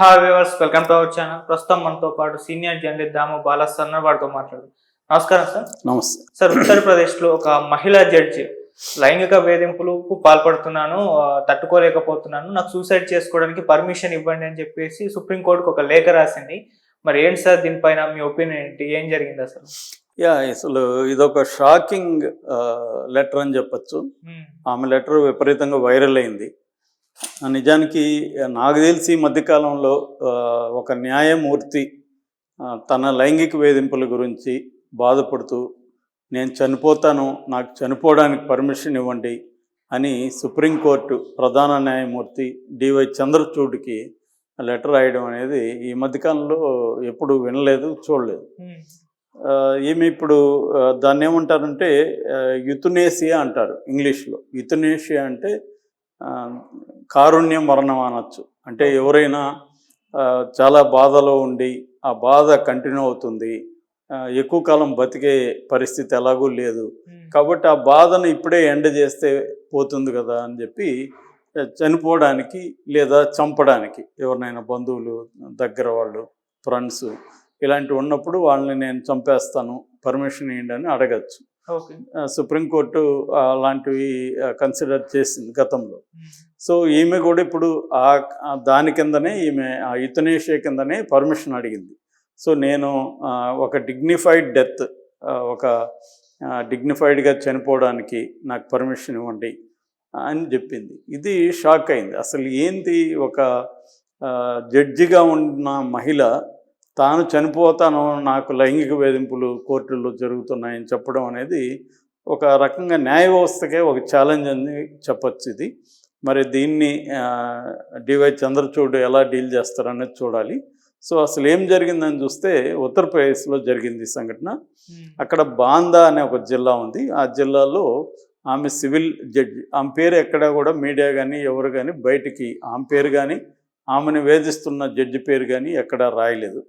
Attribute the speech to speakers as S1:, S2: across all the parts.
S1: Hi viewers welcome to our channel. ప్రస్తుతం మనతో పాటు సీనియర్ జర్నలిస్ట్ దాము బాలసన్న వారితో మాట్లాడు నమస్కారం సార్.
S2: నమస్తే.
S1: సార్ ఉత్తరప్రదేశ్లో ఒక మహిళా జడ్జి లైంగిక వేధింపులకు పాల్పడుతున్నాను తట్టుకోలేకపోతున్నాను. నాకు సూసైడ్ చేసుకోవడానికి పర్మిషన్ ఇవ్వండి అని చెప్పేసి సుప్రీంకోర్టుకు ఒక లేఖ రాసింది. మరి ఏంటి సార్ దీనిపైన మీ ఒపీనియన్ ఏంటి? ఏం జరిగింది అసలు
S2: యా అసలు ఇదొక షాకింగ్ లెటర్ అని చెప్పొచ్చు. ఆమె లెటర్ విపరీతంగా వైరల్ అయింది. నిజానికి నాకు తెలిసి ఈ మధ్యకాలంలో ఒక న్యాయమూర్తి తన లైంగిక వేధింపుల గురించి బాధపడుతూ నేను చనిపోతాను నాకు చనిపోవడానికి పర్మిషన్ ఇవ్వండి అని సుప్రీంకోర్టు ప్రధాన న్యాయమూర్తి డివై చంద్రచూడ్కి లెటర్ రాయడం అనేది ఈ మధ్యకాలంలో ఎప్పుడు వినలేదు చూడలేదు. ఏమి ఇప్పుడు దాన్ని ఏమంటారంటే యుతునేసియా అంటారు ఇంగ్లీష్లో. యుతునేషియా అంటే కారుణ్య మరణం అనొచ్చు. అంటే ఎవరైనా చాలా బాధలో ఉండి ఆ బాధ కంటిన్యూ అవుతుంది. ఎక్కువ కాలం బతికే పరిస్థితి ఎలాగూ లేదు. కాబట్టి ఆ బాధను ఇప్పుడే ఎండ చేస్తే పోతుంది కదా అని చెప్పి చనిపోవడానికి లేదా చంపడానికి ఎవరినైనా బంధువులు దగ్గర వాళ్ళు ఫ్రెండ్స్ ఇలాంటివి ఉన్నప్పుడు వాళ్ళని నేను చంపేస్తాను పర్మిషన్ ఇవ్వండి అని అడగచ్చు. సుప్రీంకోర్టు అలాంటివి కన్సిడర్ చేసింది గతంలో. సో ఈమె కూడా ఇప్పుడు ఆ దాని కిందనే ఈమె ఆ యుతనేషియా కిందనే పర్మిషన్ అడిగింది. సో నేను ఒక డిగ్నిఫైడ్ డెత్ ఒక డిగ్నిఫైడ్గా చనిపోవడానికి నాకు పర్మిషన్ ఇవ్వండి అని చెప్పింది. ఇది షాక్ అయింది. అసలు ఏంటి ఒక జడ్జిగా ఉన్న మహిళ తాను చనిపోతాను నాకు లైంగిక వేధింపులు కోర్టుల్లో జరుగుతున్నాయని చెప్పడం అనేది ఒక రకంగా న్యాయ వ్యవస్థకే ఒక ఛాలెంజ్ అని చెప్పొచ్చు ఇది. మరి దీన్ని డివై చంద్రచూడ్ ఎలా డీల్ చేస్తారనేది చూడాలి. సో అసలు ఏం జరిగిందని చూస్తే ఉత్తరప్రదేశ్లో జరిగింది ఈ సంఘటన. అక్కడ బాందా అనే ఒక జిల్లా ఉంది. ఆ జిల్లాలో ఆమె సివిల్ జడ్జి ఆమె పేరు ఎక్కడ కూడా మీడియా కానీ ఎవరు కానీ బయటికి ఆమె పేరు కానీ ఆమెను వేధిస్తున్న జడ్జి పేరు కానీ ఎక్కడా రాయలేదు.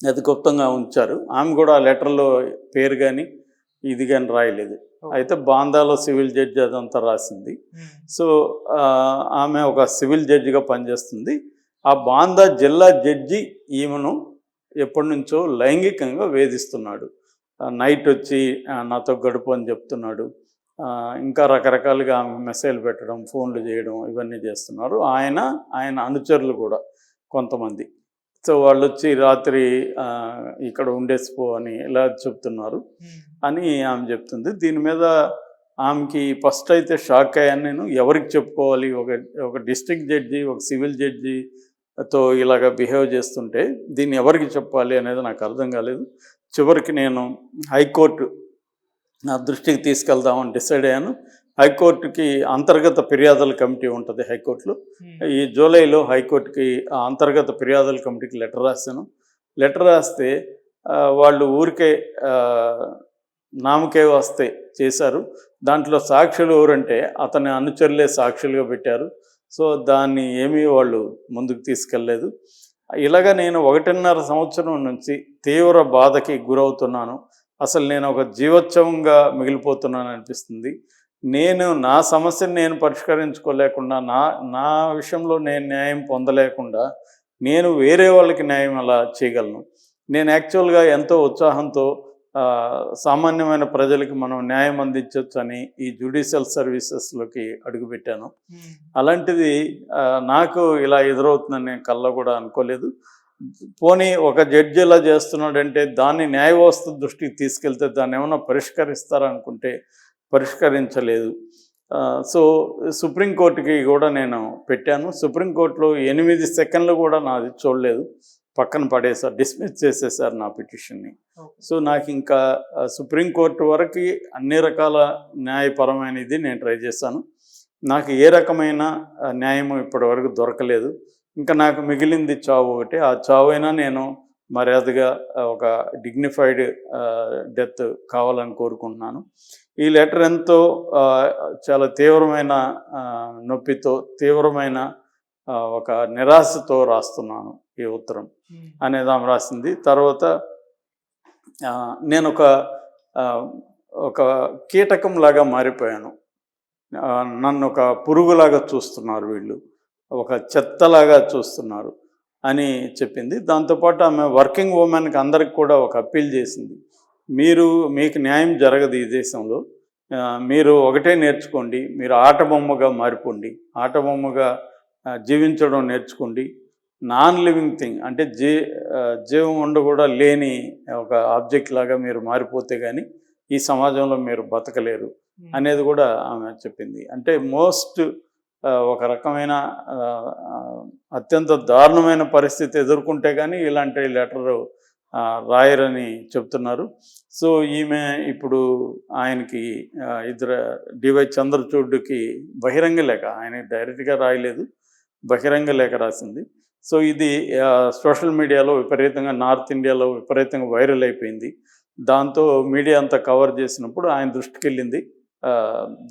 S2: అది గుప్తంగా ఉంచారు. ఆమె కూడా ఆ లెటర్లో పేరు కానీ ఇది కానీ రాయలేదు. అయితే బాందాలో సివిల్ జడ్జి అదంతా రాసింది. సో ఆమె ఒక సివిల్ జడ్జిగా పనిచేస్తుంది. ఆ బాందా జిల్లా జడ్జి ఈమెను ఎప్పటి నుంచో లైంగికంగా వేధిస్తున్నాడు. నైట్ వచ్చి నాతో గడుపు అని చెప్తున్నాడు. ఇంకా రకరకాలుగా ఆమె మెసేజ్ పెట్టడం ఫోన్లు చేయడం ఇవన్నీ చేస్తున్నారు. ఆయన ఆయన అనుచరులు కూడా కొంతమంది. సో వాళ్ళు వచ్చి రాత్రి ఇక్కడ ఉండేసిపో అని ఇలా చెప్తున్నారు అని ఆమె చెప్తుంది. దీని మీద ఆమెకి ఫస్ట్ అయితే షాక్ అయ్యాను నేను. ఎవరికి చెప్పుకోవాలి? ఒక ఒక డిస్ట్రిక్ట్ జడ్జి ఒక సివిల్ జడ్జితో ఇలాగ బిహేవ్ చేస్తుంటే దీన్ని ఎవరికి చెప్పాలి అనేది నాకు అర్థం కాలేదు. చివరికి నేను హైకోర్టు నా దృష్టికి తీసుకెళ్దామని డిసైడ్ అయ్యాను. హైకోర్టుకి అంతర్గత ఫిర్యాదుల కమిటీ ఉంటుంది హైకోర్టులో.
S1: ఉమ్,
S2: ఈ జూలైలో హైకోర్టుకి అంతర్గత ఫిర్యాదుల కమిటీకి లెటర్ రాశాను. లెటర్ రాస్తే వాళ్ళు ఊరికే నామకే వస్తే చేశారు. దాంట్లో సాక్షులు ఎవరంటే అతని అనుచరులే సాక్షులుగా పెట్టారు. సో దాన్ని ఏమీ వాళ్ళు ముందుకు తీసుకెళ్ళలేదు. ఇలాగ నేను ఒకటిన్నర సంవత్సరం నుంచి తీవ్ర బాధకి గురవుతున్నాను. అసలు నేను ఒక జీవోత్సవంగా మిగిలిపోతున్నాను అనిపిస్తుంది. నేను నా సమస్యను నేను పరిష్కరించుకోలేకుండా నా నా విషయంలో నేను న్యాయం పొందలేకుండా నేను వేరే వాళ్ళకి న్యాయం ఎలా చేయగలను? నేను యాక్చువల్గా ఎంతో ఉత్సాహంతో సామాన్యమైన ప్రజలకి మనం న్యాయం అందించవచ్చు అని ఈ జ్యుడిషియల్ సర్వీసెస్లోకి అడుగుపెట్టాను. అలాంటిది నాకు ఇలా ఎదురవుతుందని నేను కళ్ళ కూడా అనుకోలేదు. పోనీ ఒక జడ్జి ఇలా చేస్తున్నాడంటే దాన్ని న్యాయ వ్యవస్థ దృష్టికి తీసుకెళ్తే దాన్ని ఏమైనా పరిష్కరిస్తారనుకుంటే పరిష్కరించలేదు. సో సుప్రీంకోర్టుకి కూడా నేను పెట్టాను. సుప్రీంకోర్టులో ఎనిమిది సెకండ్లు కూడా నాది చూడలేదు. పక్కన పడేసారు డిస్మిస్ చేసేసారు నా పిటిషన్ని. సో నాకు ఇంకా సుప్రీంకోర్టు వరకు అన్ని రకాల న్యాయపరమైన ఇది నేను ట్రై చేశాను. నాకు ఏ రకమైన ఆ, న్యాయము ఇప్పటి వరకు దొరకలేదు. ఇంకా నాకు మిగిలింది చావు ఒకటి. ఆ చావు అయినా నేను మర్యాదగా ఒక డిగ్నిఫైడ్ డెత్ కావాలని కోరుకుంటున్నాను. ఈ లెటర్ ఎంతో చాలా తీవ్రమైన నొప్పితో తీవ్రమైన ఒక నిరాశతో రాస్తున్నాను ఈ ఉత్తరం
S1: ఉమ్,
S2: అనేది ఆమె రాసింది. తర్వాత నేను ఒక ఒక కీటకం లాగా మారిపోయాను. నన్ను ఒక పురుగులాగా చూస్తున్నారు వీళ్ళు. ఒక చెత్తలాగా చూస్తున్నారు అని చెప్పింది. దాంతోపాటు ఆమె వర్కింగ్ ఉమెన్కి అందరికి కూడా ఒక అప్పీల్ చేసింది. మీరు మీకు న్యాయం జరగదు ఈ దేశంలో. మీరు ఒకటే నేర్చుకోండి. మీరు ఆట బొమ్మగా మారిపోండి. ఆట బొమ్మగా జీవించడం నేర్చుకోండి. నాన్ లివింగ్ థింగ్ అంటే జీ జీవం ఉండ కూడా లేని ఒక ఆబ్జెక్ట్ లాగా మీరు మారిపోతే కానీ ఈ సమాజంలో మీరు బతకలేరు అనేది కూడా ఆమె చెప్పింది. అంటే మోస్ట్ ఒక రకమైన అత్యంత దారుణమైన పరిస్థితి ఎదుర్కొంటే కానీ ఇలాంటి లెటర్ రాయరని చెప్తున్నారు. సో ఈమె ఇప్పుడు ఆయనకి ఇద్దరు డివై చంద్రచూడ్కి బహిరంగ లేఖ ఆయన డైరెక్ట్గా రాయలేదు బహిరంగ లేఖ రాసింది. సో ఇది సోషల్ మీడియాలో విపరీతంగా నార్త్ ఇండియాలో విపరీతంగా వైరల్ అయిపోయింది. దాంతో మీడియా అంతా కవర్ చేసినప్పుడు ఆయన దృష్టికి వెళ్ళింది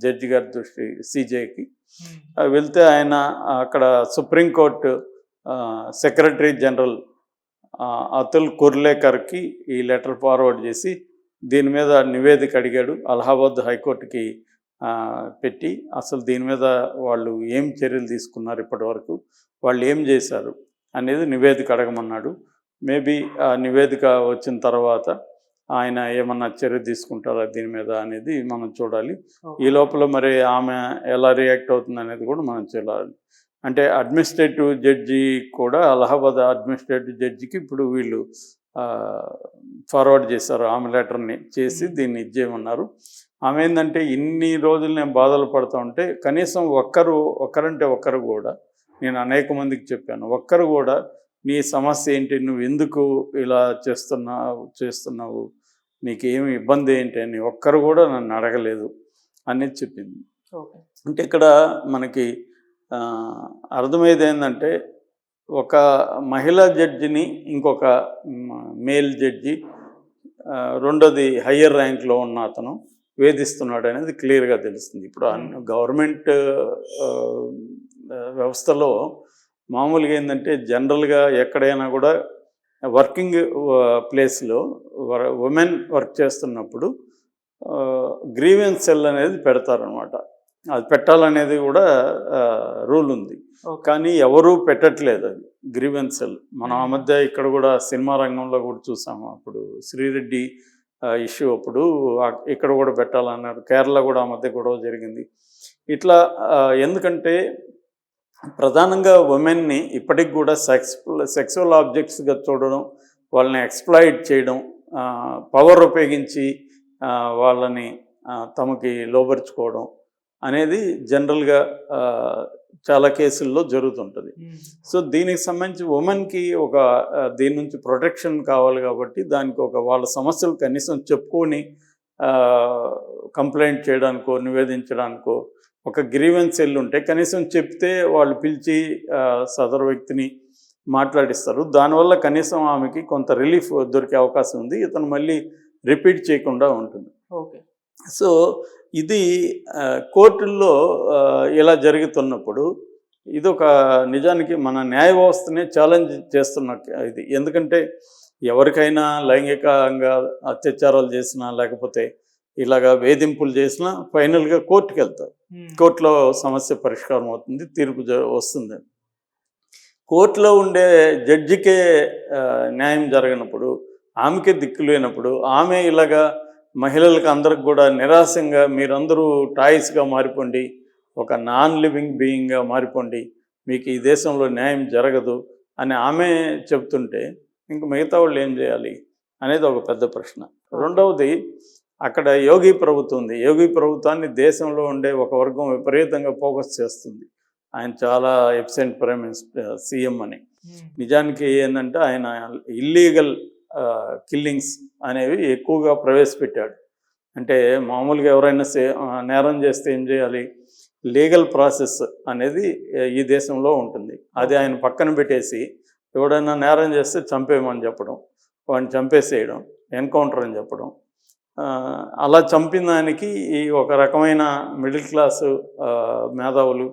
S2: జడ్జి గారి దృష్టి సీజేకి. వెళ్తే ఆయన అక్కడ supreme court secretary general Atul కుర్లేకర్కి ఈ లెటర్ ఫార్వర్డ్ చేసి దీని మీద నివేదిక అడిగాడు. అలహాబాద్ హైకోర్టుకి పెట్టి అసలు దీని మీద వాళ్ళు ఏం చర్యలు తీసుకున్నారు ఇప్పటి వరకు వాళ్ళు ఏం చేశారు అనేది నివేదిక అడగమన్నాడు. మేబీ ఆ నివేదిక వచ్చిన తర్వాత ఆయన ఏమన్నా చర్య తీసుకుంటారా దీని మీద అనేది మనం చూడాలి. ఈ లోపల మరి ఆమె ఎలా రియాక్ట్ అవుతుంది అనేది కూడా మనం చూడాలి. అంటే అడ్మినిస్ట్రేటివ్ జడ్జి కూడా అలహాబాద్ అడ్మినిస్ట్రేటివ్ జడ్జికి ఇప్పుడు వీళ్ళు ఫార్వర్డ్ చేశారు ఆమె లెటర్ని చేసి దీన్ని ఇచ్చేయమన్నారు. ఆమె ఏంటంటే ఇన్ని రోజులు నేను బాధలు పడుతూ ఉంటే కనీసం ఒక్కరు ఒక్కరంటే ఒక్కరు కూడా నేను అనేక మందికి చెప్పాను ఒక్కరు కూడా నీ సమస్య ఏంటి నువ్వు ఎందుకు ఇలా చేస్తున్నావు చేస్తున్నావు నీకేమి ఇబ్బంది ఏంటి అని ఒక్కరు కూడా నన్ను అడగలేదు అనేది చెప్పింది. అంటే ఇక్కడ మనకి అర్థమయ్యేది ఏంటంటే ఒక మహిళా జడ్జిని ఇంకొక మేల్ జడ్జి రెండోది హయ్యర్ ర్యాంక్లో ఉన్న అతను వేధిస్తున్నాడు అనేది క్లియర్గా తెలుస్తుంది. ఇప్పుడు అన్ని గవర్నమెంట్ వ్యవస్థలో మామూలుగా ఏంటంటే జనరల్గా ఎక్కడైనా కూడా వర్కింగ్ ప్లేస్లో ఉమెన్ వర్క్ చేస్తున్నప్పుడు గ్రీవెన్స్ సెల్ అనేది పెడతారనమాట అది పెట్టాలనేది కూడా రూల్ ఉంది. కానీ ఎవరూ పెట్టట్లేదు అది గ్రీవెన్స్ సెల్. మనం ఆ మధ్య ఇక్కడ కూడా సినిమా రంగంలో కూడా చూసాము. అప్పుడు శ్రీరెడ్డి ఇష్యూ అప్పుడు ఇక్కడ కూడా పెట్టాలన్నారు. కేరళ కూడా ఆ మధ్య గొడవ జరిగింది. ఇట్లా ఎందుకంటే ప్రధానంగా ఉమెన్ని ఇప్పటికి కూడా సెక్స్ సెక్సువల్ ఆబ్జెక్ట్స్గా చూడడం వాళ్ళని ఎక్స్ప్లాయిట్ చేయడం పవర్ ఉపయోగించి వాళ్ళని తమకి లోబరుచుకోవడం అనేది జనరల్గా చాలా కేసుల్లో జరుగుతుంటుంది. సో దీనికి సంబంధించి ఉమెన్కి ఒక దీని నుంచి ప్రొటెక్షన్ కావాలి కాబట్టి దానికి ఒక వాళ్ళ సమస్యలు కనీసం చెప్పుకొని కంప్లైంట్ చేయడానికో నివేదించడానికో ఒక గ్రీవెన్స్ సెల్ ఉంటే కనీసం చెప్తే వాళ్ళు పిలిచి సదరు వ్యక్తిని మాట్లాడిస్తారు. దానివల్ల కనీసం ఆమెకి కొంత రిలీఫ్ దొరికే అవకాశం ఉంది. ఇతను మళ్ళీ రిపీట్ చేయకుండా ఉంటుంది.
S1: ఓకే.
S2: సో ఇది కోర్టుల్లో ఇలా జరుగుతున్నప్పుడు ఇది ఒక నిజానికి మన న్యాయ వ్యవస్థనే ఛాలెంజ్ చేస్తున్న ఇది. ఎందుకంటే ఎవరికైనా లైంగికంగా అత్యాచారాలు చేసినా లేకపోతే ఇలాగా వేధింపులు చేసినా ఫైనల్గా కోర్టుకి వెళ్తారు కోర్టులో సమస్య పరిష్కారం అవుతుంది తీర్పు వస్తుంది. కోర్టులో ఉండే జడ్జికే న్యాయం జరగనప్పుడు ఆమెకే దిక్కు లేనప్పుడు ఆమె ఇలాగా మహిళలకు అందరికి కూడా నిరాశంగా మీరందరూ టాయిస్గా మారిపోండి ఒక నాన్ లివింగ్ బీయింగ్గా మారిపోండి మీకు ఈ దేశంలో న్యాయం జరగదు అని ఆమె చెప్తుంటే ఇంక మిగతా వాళ్ళు ఏం చేయాలి అనేది ఒక పెద్ద ప్రశ్న. రెండవది అక్కడ యోగి ప్రభుత్వం ఉంది. యోగి ప్రభుత్వాన్ని దేశంలో ఉండే ఒక వర్గం విపరీతంగా ఫోకస్ చేస్తుంది. ఆయన చాలా ఎబ్సెంట్ ప్రైమ్ మినిస్టర్ సీఎం అని. నిజానికి ఏంటంటే ఆయన ఇల్లీగల్ కిల్లింగ్స్ అనేవి ఎక్కువగా ప్రవేశపెట్టాడు. అంటే మామూలుగా ఎవరైనా నేరం చేస్తే ఏం చేయాలి? లీగల్ ప్రాసెస్ అనేది ఈ దేశంలో ఉంటుంది. అది ఆయన పక్కన పెట్టేసి ఎవడైనా నేరం చేస్తే చంపేయమని చెప్పడం వాడిని చంపేసేయడం ఎన్కౌంటర్ అని చెప్పడం అలా చంపిన దానికి ఈ ఒక రకమైన మిడిల్ క్లాసు మేధావులు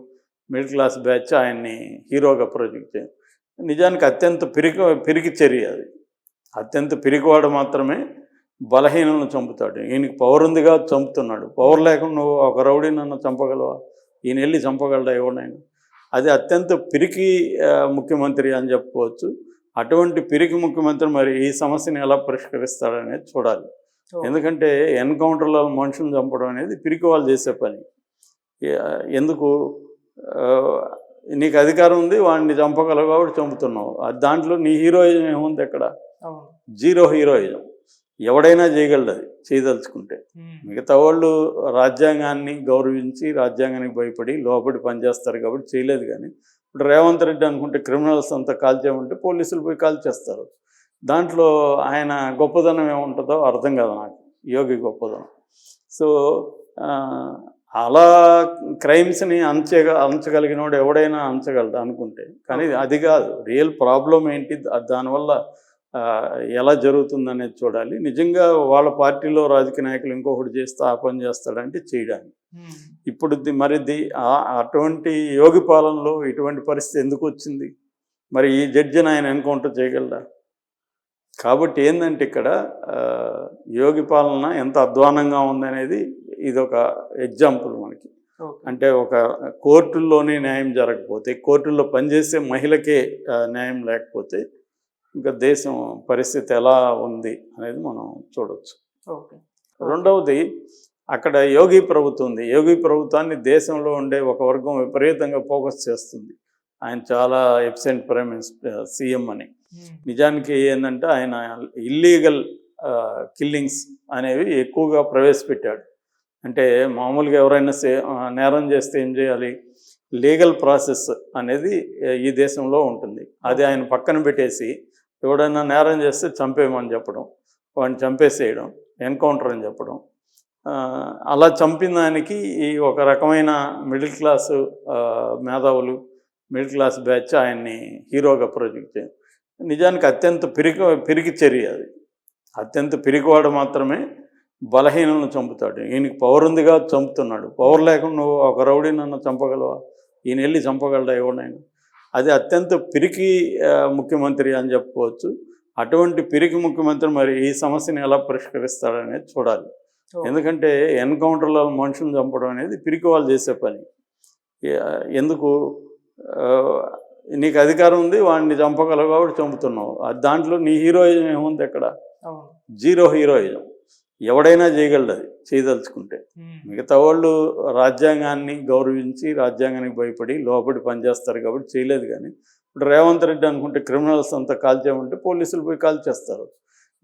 S2: మిడిల్ క్లాస్ బ్యాచ్ ఆయన్ని హీరోగా ప్రొజెక్ట్ చేయ నిజానికి అత్యంత పిరికి పిరికి చర్య అది. అత్యంత పిరికివాడు మాత్రమే బలహీనలను చంపుతాడు. ఈయనకి పవర్ ఉందిగా చంపుతున్నాడు. పవర్ లేకుండా నువ్వు ఒక రౌడీ నన్ను చంపగలవా? ఈయన వెళ్ళి చంపగలడా ఎవడైనా అది అత్యంత పిరికి ముఖ్యమంత్రి అని చెప్పుకోవచ్చు. అటువంటి పిరికి ముఖ్యమంత్రి మరి ఈ సమస్యని ఎలా పరిష్కరిస్తాడనేది చూడాలి. ఎందుకంటే ఎన్కౌంటర్లో మనుషులను చంపడం అనేది పిరికి వాళ్ళు చేసే పని. ఎందుకు? నీకు అధికారం ఉంది వాడిని చంపగలవు కాబట్టి చంపుతున్నావు. దాంట్లో నీ హీరోయిజం ఏముంది ఎక్కడ జీరో హీరోయిజం. ఎవడైనా చేయగలడు అది చేయదలుచుకుంటే. మిగతా వాళ్ళు రాజ్యాంగాన్ని గౌరవించి రాజ్యాంగానికి భయపడి లోపడి పనిచేస్తారు కాబట్టి చేయలేదు కానీ ఇప్పుడు రేవంత్ రెడ్డి అనుకుంటే క్రిమినల్స్ అంతా కాల్చేయమంటే పోలీసులు పోయి కాల్చేస్తారు. దాంట్లో ఆయన గొప్పదనం ఏముంటుందో అర్థం కాదు నాకు. యోగి గొప్పదనం. సో అలా క్రైమ్స్ని అంచగ అంచగలిగినోడు ఎవడైనా అంచగలడు అనుకుంటే. కానీ అది కాదు. రియల్ ప్రాబ్లం ఏంటి? దానివల్ల ఎలా జరుగుతుందనేది చూడాలి. నిజంగా వాళ్ళ పార్టీలో రాజకీయ నాయకులు ఇంకొకటి చేస్తే ఆ పని చేస్తాడంటే చేయడానికి. ఇప్పుడు మరి అటువంటి యోగి పాలనలో ఇటువంటి పరిస్థితి ఎందుకు వచ్చింది? మరి ఈ జడ్జిని ఆయన ఎన్కౌంటర్ చేయగలరా కాబట్టి ఏంటంటే ఇక్కడ యోగి పాలన ఎంత అధ్వానంగా ఉందనేది ఇది ఒక ఎగ్జాంపుల్ మనకి. అంటే ఒక కోర్టుల్లోనే న్యాయం జరగకపోతే కోర్టుల్లో పనిచేసే మహిళకే న్యాయం లేకపోతే ఇంకా దేశం పరిస్థితి ఎలా ఉంది అనేది మనం చూడవచ్చు రెండవది అక్కడ యోగి ప్రభుత్వం ఉంది. యోగి ప్రభుత్వాన్ని దేశంలో ఉండే ఒక వర్గం విపరీతంగా ఫోకస్ చేస్తుంది. ఆయన చాలా ఎబ్సెంట్ ప్రైమ్ మినిస్టర్ సీఎం అని. నిజానికి ఏంటంటే ఆయన ఇల్లీగల్ కిల్లింగ్స్ అనేవి ఎక్కువగా ప్రవేశపెట్టాడు. అంటే మామూలుగా ఎవరైనా నేరం చేస్తే ఏం చేయాలి? లీగల్ ప్రాసెస్ అనేది ఈ దేశంలో ఉంటుంది. అది ఆయన పక్కన పెట్టేసి ఎవడైనా నేరం చేస్తే చంపేయమని చెప్పడం వాడిని చంపేసేయడం ఎన్కౌంటర్ అని చెప్పడం అలా చంపిన దానికి ఈ ఒక రకమైన మిడిల్ క్లాసు మేధావులు మిడిల్ క్లాస్ బ్యాచ్ ఆయన్ని హీరోగా ప్రొజెక్ట్ చేయాలి నిజానికి అత్యంత పిరికి పిరికి చర్య అది. అత్యంత పిరికివాడు మాత్రమే బలహీనలను చంపుతాడు. ఈయనకి పవర్ ఉందిగా చంపుతున్నాడు. పవర్ లేకుండా నువ్వు ఒక రౌడీ నన్ను చంపగలవా? ఈయన వెళ్ళి చంపగలడా ఎవడైనా అది అత్యంత పిరికి ముఖ్యమంత్రి అని చెప్పుకోవచ్చు. అటువంటి పిరికి ముఖ్యమంత్రి మరి ఈ సమస్యని ఎలా పరిష్కరిస్తాడనేది చూడాలి. ఎందుకంటే ఎన్కౌంటర్లో మనుషులను చంపడం అనేది పిరికి వాళ్ళు చేసే పని. ఎందుకు? నీకు అధికారం ఉంది వాడిని చంపగలవు కాబట్టి చంపుతున్నావు. అది దాంట్లో నీ హీరోయిజం ఏముంది ఎక్కడ? Zero heroism. ఎవడైనా చేయగలడు అది చేయదలుచుకుంటే. మిగతా వాళ్ళు రాజ్యాంగాన్ని గౌరవించి రాజ్యాంగానికి భయపడి లోపడి పనిచేస్తారు కాబట్టి చేయలేదు కానీ ఇప్పుడు రేవంత్ రెడ్డి అనుకుంటే క్రిమినల్స్ అంతా కాల్చేయమంటే పోలీసులు పోయి కాల్చేస్తారు.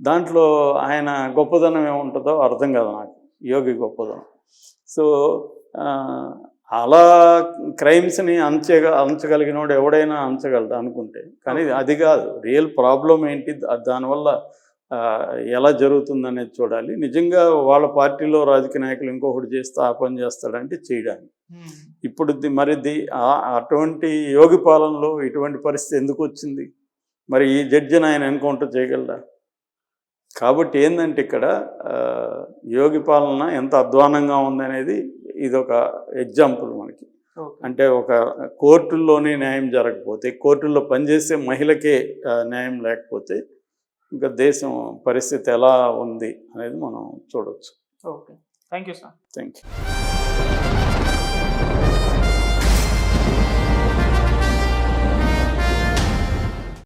S2: దాంట్లో ఆయన గొప్పదనం ఏముంటుందో అర్థం కాదు నాకు. యోగి గొప్పదనం. సో అలా క్రైమ్స్ని అంచగ అంచగలిగినోడు ఎవడైనా అంచగలడు అనుకుంటే కానీ అది కాదు. రియల్ ప్రాబ్లం ఏంటి? దానివల్ల ఎలా జరుగుతుందనేది చూడాలి. నిజంగా వాళ్ళ పార్టీలో రాజకీయ నాయకులు ఇంకొకటి చేస్తే ఆ పని చేస్తాడంటే చేయడానికి. ఇప్పుడు మరి అటువంటి యోగి పాలనలో ఇటువంటి పరిస్థితి ఎందుకు వచ్చింది? మరి ఈ జడ్జిని ఆయన ఎన్కౌంటర్ చేయగలరా కాబట్టి ఏంటంటే ఇక్కడ యోగి పాలన ఎంత అధ్వానంగా ఉందనేది ఇది ఒక ఎగ్జాంపుల్ మనకి. అంటే ఒక కోర్టుల్లోనే న్యాయం జరగకపోతే కోర్టుల్లో పనిచేసే మహిళకే న్యాయం లేకపోతే ఇంకా దేశం పరిస్థితి ఎలా ఉంది అనేది మనం చూడవచ్చు
S1: okay. Thank you sir.
S2: Thank you